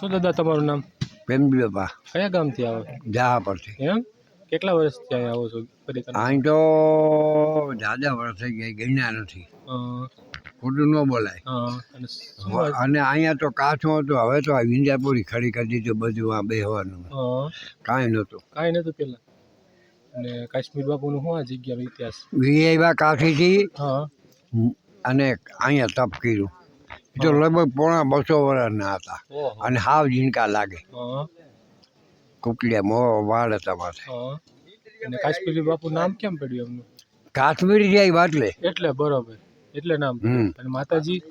શું દાદા તમારું નામ? પ્રેમજી બાપા કયા ગામથી આવો? જહા પરથી એમ? કેટલા વર્ષથી અહીંયા આવો છો અહીં તો દાદા વર્ષ થઈ ગયા ગણ્યા નથી. ખોટું ન બોલાય. અને અહીંયા તો કાચું હતું હવે તો આ વિંજાપુરી ખડી કરી દીધું બધું આ બેહવાનું. કાંઈ નહોતું. કાંઈ નહોતું પહેલાં અને કાશ્મીર બાપુનું શું આ જગ્યાનો ઇતિહાસ? વીઆઈવા કાઠીથી હા. અને અહીંયા તપ કર્યું. એ તો લગભગ પોણા બસો વર્ષના હતા. અને હાવ ઝીણકા લાગે. કુકડિયા કુકલિયા મો વાળ હતા માથે. અને કાશ્મીરી બાપુ નામ કેમ પડ્યું એમનું? કાશ્મીરી જાય વાટલે એટલે એટલે બરોબર. એટલે નામ. અને માતાજી?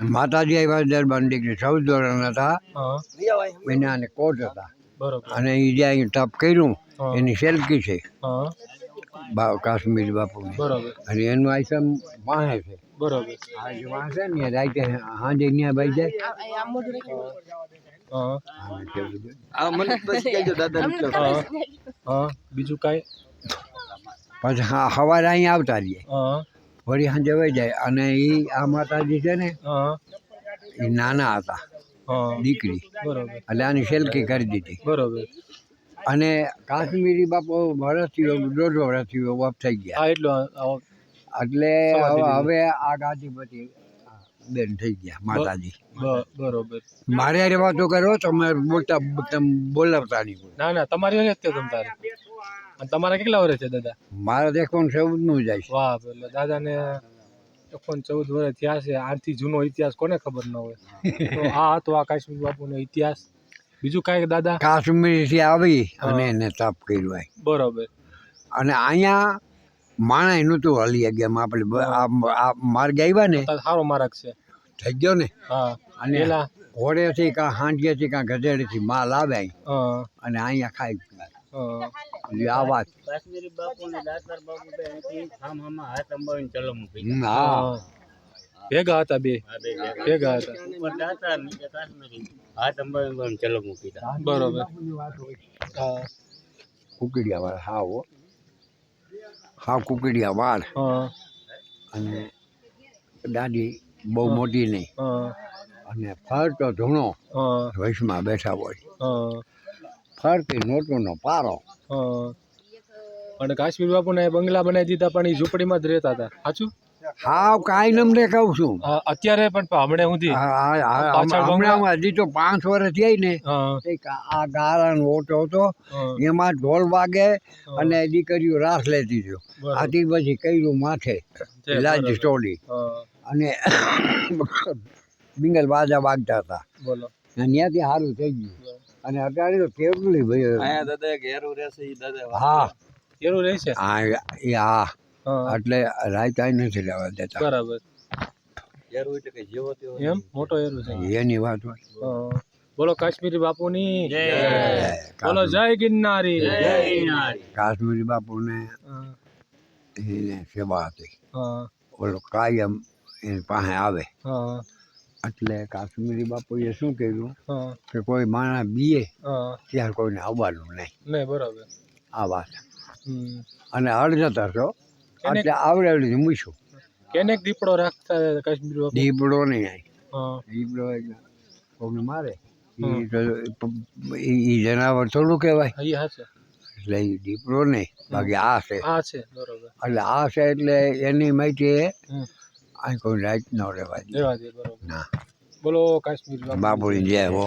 માતાજી આવ્યા દરબાર દીકરી ચૌદ વર્ષના હતા. મહિના એના અને કોટ હતા. બરોબર. અને એ જે અહીં ટપ કર્યું એની સેલ્કી છે. કાશ્મીરી બાપુ બરોબર. અને એનું આઈટમ વાહે છે. બરોબર. જે ને રાઈતે ભાઈ જાય. હા. હા. બીજું કાંઈ? પછી હા સવારે અહીં આવતા રહીએ. હા. વળી સાંજે વહી જાય. અને એ આ માતાજી છે ને હા. એ નાના હતા. હા. દીકરી. બરોબર. એટલે આની શેલકી કરી દીધી. બરોબર. અને કાશ્મીરી બાપુ વર્ષથી દોઢ થયો ઓફ થઈ ગયા. એટલું એટલે હવે આ ગાદીપતિ બેન થઈ ગયા માતાજી. બરોબર. મારે હારે વાતો કરો તમે બોલતા તમે બોલાવતા નહીં ના ના તમારી હારે જ તમ તારે. અને તમારા કેટલા વર્ષ છે દાદા? મારે દેખવાનું છે નું જાય છે વાહ એટલે દાદાને એકોન ચૌદ વર્ષ થયા છે. આથી જૂનો ઇતિહાસ કોને ખબર ન હોય. તો આ હતો આ કાશ્મીર બાપુનો ઇતિહાસ. બીજું કાંઈ દાદા? કાશ્મીરથી આવી અને એને તપ કર્યું બરોબર. અને અહીંયા માણસ નહોતું હલી ગયા આપણે આ આ માર્ગ આવ્યા ને સારો માર્ગ છે. થઈ ગયો ને? હા. અને ઘોડેથી કાં હાંડિયેથી કાં ગધેડીથી માલ આવે અને અહીંયા ખાઈ હા. આ વાત. હા. હા. ભેગા હતા બે. ભેગા. હતા. ઉપર દાતાર હાથ અંબાવીને અંબાવીને ચલો મૂકી બરોબર. હા કુકડિયા વાળા હાવ હો. કુકડિયા વાળ. હા. અને દાદી બહુ મોટી નહીં. હા. અને ફરતો ધૂણો હા. વૈશમાં બેઠા હોય. હા. ફરતી નોટોનો પારો. હા. અને કાશ્મીર બાપુને બંગલા બનાવી દીધા પણ એ ઝૂંપડીમાં જ રહેતા હતા. સાચું? હાવ કાંઈ નમને કહું છું. અત્યારે પણ હમણાં સુધી હમણાં હજી તો પાંચ વર્ષ થઈ ને. આ ગાળાનો ઓટો હતો. એમાં ઢોલ વાગે અને દીકરીઓ રાસ લેતી હતી. આથી પછી કર્યું માથે. લાજ. સ્ટોલી અને બિંગલ બાજા વાગતા હતા. અને ત્યાંથી સારું થઈ ગયું. અને અત્યારે તો કેટલી ભાઈ દાદા ઘેરું રહેશે દાદા હા. ઘેરું રહેશે? હા એ હા હા. એટલે રાયતા નથી લેવા દેતા. બરાબર. ઘેરું એટલે કે જેવો તેવો એમ? મોટો એરો છે. એની વાત હોય. બોલો કાશ્મીરી બાપુની. જય. બોલો જય ગિરનારી. નારી. કાશ્મીરી બાપુને હા, એને સેવા હતી. હા. ઓલો કાયમ એની પાસે આવે. હા. એટલે કાશ્મીરી બાપુએ શું કર્યું? હા. કે કોઈ માણસ બીએ ત્યારે ત્યાં કોઈને આવવાનું નહીં. નહીં બરાબર. આ વાત. હમ. અને અડધતા છો એટલે આવડે આવડી મૂછું કેનેક દીપડો રાખતા કાશ્મીર દીપડો નહીં આય. દીપડો એટલે મારે. ઈ જનાવર થોડું કહેવાય. છે. એટલે દીપડો નહીં બાકી આ છે. આ છે બરોબર. એટલે આ છે એટલે એની માહિતી એ આ કોઈ રાઈટ ન રહેવા દે. ના. બોલો કાશ્મીર બાબુની જય હો.